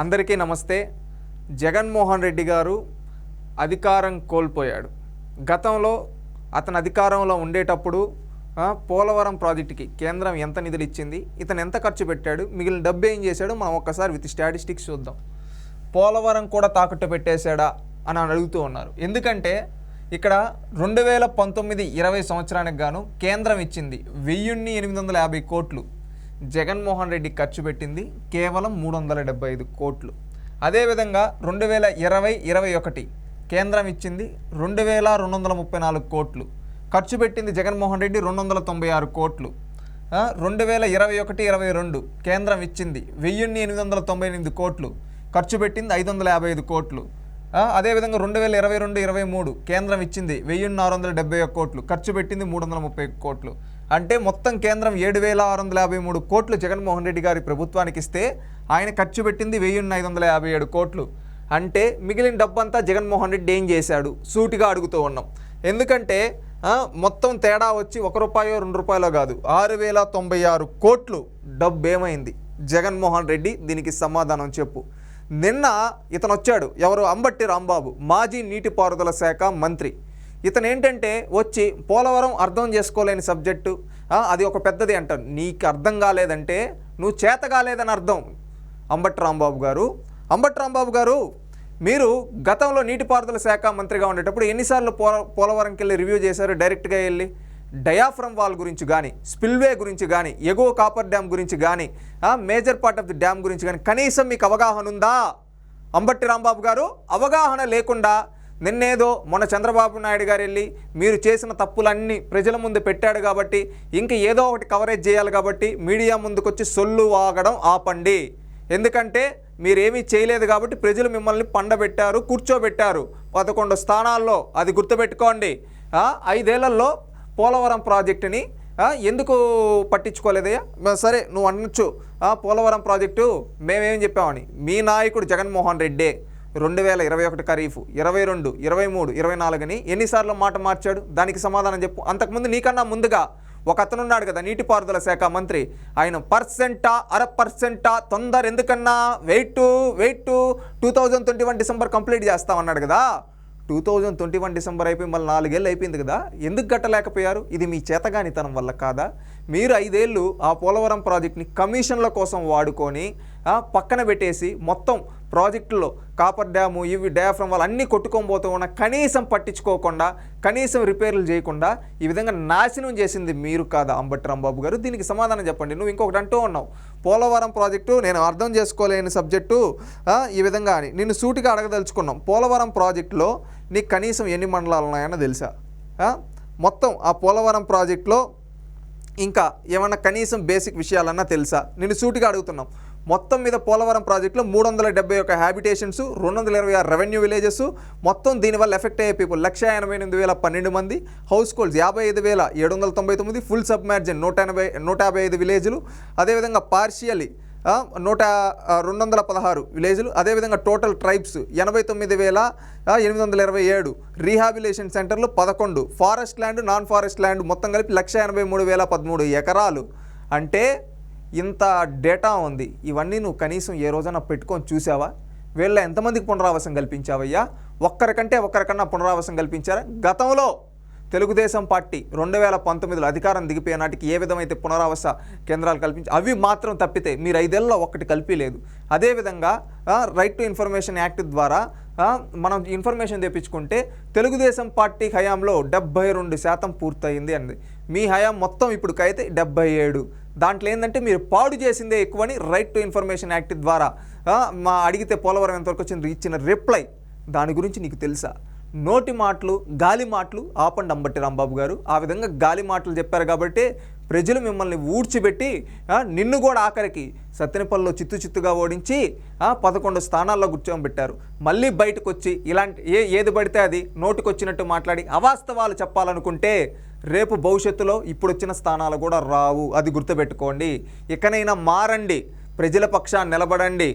అందరికీ నమస్తే. జగన్మోహన్ రెడ్డి గారు అధికారం కోల్పోయాడు. గతంలో అతను అధికారంలో ఉండేటప్పుడు పోలవరం ప్రాజెక్టుకి కేంద్రం ఎంత నిధులు ఇచ్చింది ఇతను ఎంత ఖర్చు పెట్టాడు మిగిలిన డబ్బు ఏం చేశాడు మనం ఒక్కసారి విత్ స్టాటిస్టిక్స్ చూద్దాం. పోలవరం కూడా తాకట్టు పెట్టేశాడా అని అడుగుతూ ఉన్నారు. ఎందుకంటే ఇక్కడ రెండు వేల పంతొమ్మిది ఇరవై సంవత్సరానికి గాను కేంద్రం ఇచ్చింది వెయ్యిన్ని ఎనిమిది వందల యాభై కోట్లు. జగన్మోహన్ రెడ్డి ఖర్చు పెట్టింది కేవలం మూడు వందల డెబ్బై ఐదు కోట్లు. అదేవిధంగా రెండు వేల ఇరవై ఇరవై ఒకటి కేంద్రం ఇచ్చింది రెండు వేల రెండు వందల ముప్పై నాలుగు కోట్లు. ఖర్చు పెట్టింది జగన్మోహన్ రెడ్డి రెండు వందల తొంభై ఆరు కోట్లు. రెండు వేల ఇరవై ఒకటి ఇరవై రెండు కేంద్రం ఇచ్చింది వెయ్యిన్ని ఎనిమిది వందల తొంభై ఎనిమిది కోట్లు. ఖర్చు పెట్టింది ఐదు వందల యాభై ఐదు కోట్లు. అదేవిధంగా రెండు వేల ఇరవై రెండు ఇరవై మూడు కేంద్రం ఇచ్చింది వెయ్యిన్ని ఆరు వందల డెబ్బై ఒక కోట్లు. ఖర్చు పెట్టింది మూడు వందల ముప్పై కోట్లు. అంటే మొత్తం కేంద్రం ఏడు వేల ఆరు వందల యాభై మూడు కోట్లు జగన్మోహన్ రెడ్డి గారి ప్రభుత్వానికి ఇస్తే ఆయన ఖర్చు పెట్టింది వెయ్యిన్ని ఐదు వందల యాభై ఏడు కోట్లు. అంటే మిగిలిన డబ్బంతా జగన్మోహన్ రెడ్డి ఏం చేశాడు? సూటిగా అడుగుతూ ఉన్నాం. ఎందుకంటే మొత్తం తేడా వచ్చి ఒక రూపాయో రెండు రూపాయలో కాదు. ఆరు వేల తొంభై ఆరు కోట్లు డబ్బు ఏమైంది జగన్మోహన్ రెడ్డి దీనికి సమాధానం చెప్పు. నిన్న ఇతను వచ్చాడు ఎవరు? అంబట్టి రాంబాబు మాజీ నీటిపారుదల శాఖ మంత్రి. ఇతను ఏంటంటే వచ్చి పోలవరం అర్థం చేసుకోలేని సబ్జెక్టు అది ఒక పెద్దది అంటారు. నీకు అర్థం కాలేదంటే నువ్వు చేత కాలేదని అర్థం. అంబట్టి రాంబాబు గారు అంబట్టి రాంబాబు గారు మీరు గతంలో నీటిపారుదల శాఖ మంత్రిగా ఉండేటప్పుడు ఎన్నిసార్లు పోల పోలవరంకి వెళ్ళి రివ్యూ చేశారు? డైరెక్ట్గా వెళ్ళి డయాఫ్రమ్ వాల్ గురించి కానీ స్పిల్వే గురించి కానీ ఎగువ కాపర్ డ్యామ్ గురించి కానీ major part of the dam గురించి కానీ కనీసం మీకు అవగాహన ఉందా? అంబట్టి రాంబాబు గారు అవగాహన లేకుండా నిన్నేదో మొన్న చంద్రబాబు నాయుడు గారు వెళ్ళి మీరు చేసిన తప్పులన్నీ ప్రజల ముందు పెట్టాడు కాబట్టి ఇంక ఏదో ఒకటి కవరేజ్ చేయాలి కాబట్టి మీడియా ముందుకొచ్చి సొల్లు వాగడం ఆపండి. ఎందుకంటే మీరేమీ చేయలేదు కాబట్టి ప్రజలు మిమ్మల్ని పండబెట్టారు కూర్చోబెట్టారు. పదకొండు స్థానాల్లో అది గుర్తుపెట్టుకోండి. ఐదేళ్ళలో పోలవరం ప్రాజెక్టుని ఎందుకు పట్టించుకోలేదయ్యా సరే నువ్వు అనొచ్చు. పోలవరం ప్రాజెక్టు మేమేం చెప్పామని. మీ నాయకుడు జగన్మోహన్ రెడ్డే. రెండు వేల ఇరవై ఒకటి ఖరీఫ్ ఇరవై రెండు ఇరవై మూడు ఇరవై నాలుగుని ఎన్నిసార్లు మాట మార్చాడు? దానికి సమాధానం చెప్పు. అంతకుముందు నీకన్నా ముందుగా ఒక అతను ఉన్నాడు కదా నీటిపారుదల శాఖ మంత్రి. ఆయన పర్సెంటా అర పర్సెంటా తొందర ఎందుకన్నా? Wait wait two thousand twenty one December complete చేస్తామన్నాడు కదా. Two thousand twenty one December అయిపోయి మళ్ళీ నాలుగేళ్ళు అయిపోయింది కదా. ఎందుకు గట్టలేకపోయారు ఇది మీ చేతగానితనం వల్ల కాదా? మీరు ఐదేళ్ళు ఆ పోలవరం ప్రాజెక్ట్ని కమిషన్ల కోసం వాడుకొని పక్కన పెట్టేసి మొత్తం ప్రాజెక్టులో కాపర్ డ్యాము ఇవి డయాఫ్రమ్ వాళ్ళు అన్నీ కొట్టుకొని పోతూ ఉన్న కనీసం పట్టించుకోకుండా కనీసం రిపేర్లు చేయకుండా ఈ విధంగా నాశనం చేసింది మీరు కాదా అంబటి రాంబాబు గారు? దీనికి సమాధానం చెప్పండి. నువ్వు ఇంకొకటి అంటూ ఉన్నావు. పోలవరం ప్రాజెక్టు నేను అర్థం చేసుకోలేని సబ్జెక్టు ఈ విధంగా అని. నిన్ను సూటిగా అడగదలుచుకున్నాం. పోలవరం ప్రాజెక్టులో నీకు కనీసం ఎన్ని మండలాలు ఉన్నాయని తెలుసా? మొత్తం ఆ పోలవరం ప్రాజెక్టులో ఇంకా ఏమన్నా కనీసం బేసిక్ విషయాలన్నా తెలుసా? నేను సూటిగా అడుగుతున్నాం. మొత్తం మీద పోలవరం ప్రాజెక్టులో మూడు వందల డెబ్బై ఒక హ్యాబిటేషన్స్ రెండు వందల ఇరవై ఆరు రెవెన్యూ విలేజెస్ మొత్తం దీనివల్ల ఎఫెక్ట్ అయ్యే పీపుల్ లక్ష ఎనభై ఎనిమిది వేల పన్నెండు మంది. హౌస్ హోల్డ్స్ యాభై ఐదు వేల ఏడు వందల తొంభై తొమ్మిది ఫుల్ సబ్మార్జిన్ నూట ఎనభై నూట యాభై ఐదు విలేజ్లు అదేవిధంగా పార్షియలీ నూట రెండు వందల పదహారు విలేజ్లు అదేవిధంగా టోటల్ ట్రైబ్స్ ఎనభై తొమ్మిది వేల ఎనిమిది వందల ఇరవై ఏడు. రీహాబిలేషన్ సెంటర్లు పదకొండు. Forest land non forest land మొత్తం కలిపి లక్ష ఎనభై మూడు వేల పదమూడు ఎకరాలు. అంటే ఇంత డేటా ఉంది. ఇవన్నీ నువ్వు కనీసం ఏ రోజైనా పెట్టుకొని చూసావా? వీళ్ళ ఎంతమందికి పునరావాసం కల్పించావయ్యా? ఒక్కరికంటే ఒక్కరికన్నా పునరావాసం కల్పించారా? గతంలో తెలుగుదేశం పార్టీ రెండు వేల పంతొమ్మిదిలో అధికారం దిగిపోయే నాటికి ఏ విధమైతే పునరావాస కేంద్రాలు కల్పించి అవి మాత్రం తప్పితే మీరు ఐదేళ్ళలో ఒక్కటి లేదు. అదేవిధంగా రైట్ టు ఇన్ఫర్మేషన్ యాక్ట్ ద్వారా మనం ఇన్ఫర్మేషన్ తెప్పించుకుంటే తెలుగుదేశం పార్టీ హయాంలో డెబ్బై రెండు శాతం పూర్తయింది అంది. మీ హయాం మొత్తం ఇప్పుడుకైతే డెబ్బై ఏడు. దాంట్లో ఏంటంటే మీరు పాడు చేసిందే ఎక్కువని రైట్ టు ఇన్ఫర్మేషన్ యాక్ట్ ద్వారా మా అడిగితే పోలవరం ఎంతవరకు వచ్చింది? ఇచ్చిన రిప్లై. దాని గురించి నీకు తెలుసా? నోటి మాటలు గాలి మాటలు ఆపండి అంబట్టి రాంబాబు గారు. ఆ విధంగా గాలి మాటలు చెప్పారు కాబట్టి ప్రజలు మిమ్మల్ని ఊడ్చిపెట్టి నిన్ను కూడా ఆఖరికి సత్తెనపల్లిలో చిత్తు చిత్తుగా ఓడించి పదకొండు స్థానాల్లో కూర్చోబెట్టారు. మళ్ళీ బయటకు వచ్చి ఇలాంటి ఏ ఏది పడితే అది నోటికొచ్చినట్టు మాట్లాడి అవాస్తవాలు చెప్పాలనుకుంటే రేపు భవిష్యత్తులో ఇప్పుడు వచ్చిన స్థానాలు కూడా రావు. అది గుర్తుపెట్టుకోండి. ఇకనైనా మారండి. ప్రజల పక్షాన్ని నిలబడండి.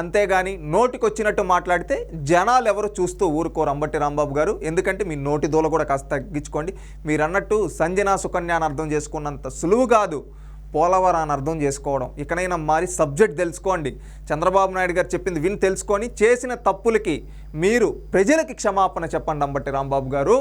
అంతేగాని నోటికొచ్చినట్టు మాట్లాడితే జనాలు ఎవరు చూస్తూ ఊరుకోరు అంబట్టి రాంబాబు గారు. ఎందుకంటే మీ నోటి దూల కూడా కాస్త తగ్గించుకోండి. మీరు అన్నట్టు సంజన సుకన్య అని అర్థం చేసుకున్నంత సులువు కాదు పోలవరాన్ని అర్థం చేసుకోవడం. ఇకనైనా మారి సబ్జెక్ట్ తెలుసుకోండి. చంద్రబాబు నాయుడు గారు చెప్పింది విని తెలుసుకొని చేసిన తప్పులకి మీరు ప్రజలకి క్షమాపణ చెప్పండి అంబట్టి రాంబాబు గారు.